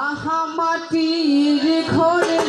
আহা মাটির ঘরে